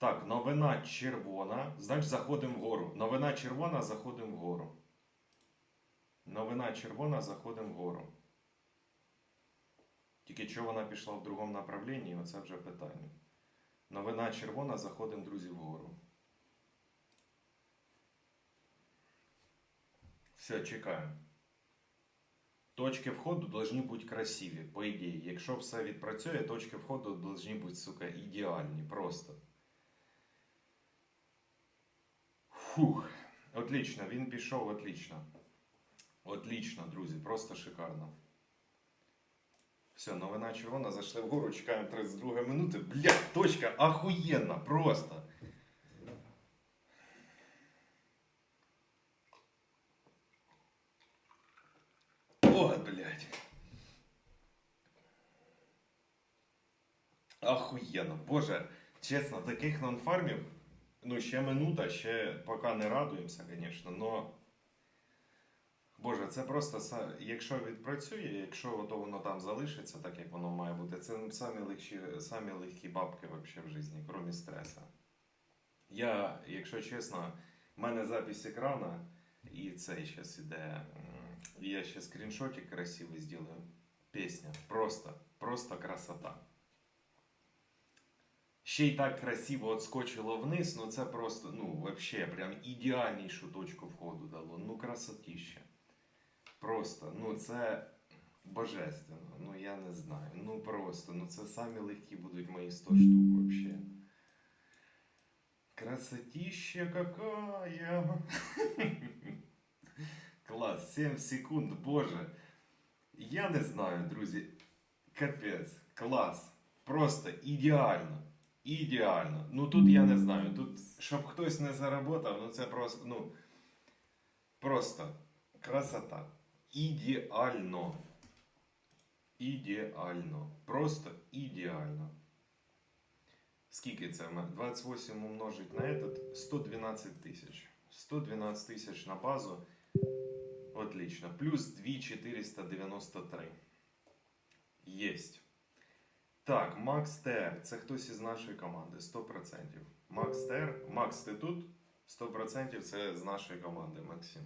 Так, новина червона. Значить, заходимо вгору. Новина червона, заходимо вгору. Новина червона, заходимо вгору. Тільки що вона пішла в другому направлінні, оце вже питання. Новина червона, заходимо, друзі, вгору. Все, чекаємо. Точки входу должны бути красиві, по ідеї. Якщо все відпрацює, точки входу должны бути, сука, ідеальні, просто. Фух. Отлично, він пішов, отлично. Отлично, друзі, просто шикарно. Все, новина червона, зайшли вгору, чекаємо 32 минути. Блядь, точка охуєнна, просто. Ой, блядь. Охуєнно. Боже, чесно, таких нонфармів, ну, ще минута, ще поки не радуємося, звісно, но. Боже, це просто якщо відпрацює, якщо то воно там залишиться, так як воно має бути, це самі легкі, самі легкі бабки вообще в житті, крім стресу. Я, якщо чесно, в мене запись екрана, і це зараз іде. м, Я ще скріншотик красивий зроблю. Пісня. Просто, просто красота. Ще й так красиво отскочило вниз, ну це просто, ну, вообще, прям ідеальнішу точку входу дало. Ну, красотіще. Просто, ну це божественно. Ну я не знаю. Ну просто, ну це самі легкі будуть мої 100 штук вообще. Красотища какая! Клас, 7 секунд, боже. Я не знаю, друзі. Капець, клас. Просто ідеально. Ідеально. Ну тут я не знаю. Тут, щоб хтось не заработав, ну це просто, ну. Просто красота. Ідеально. Ідеально. Просто ідеально. Скільки це? в мене? 28 умножить на этот 112 тисяч. 112 тисяч на базу. Отлично. Плюс 2493. Єсть. Так, Макс ТР. Це хтось із нашої команди. 100%. Макс ТР. Макс, ти тут? 100% це з нашої команди, Максим.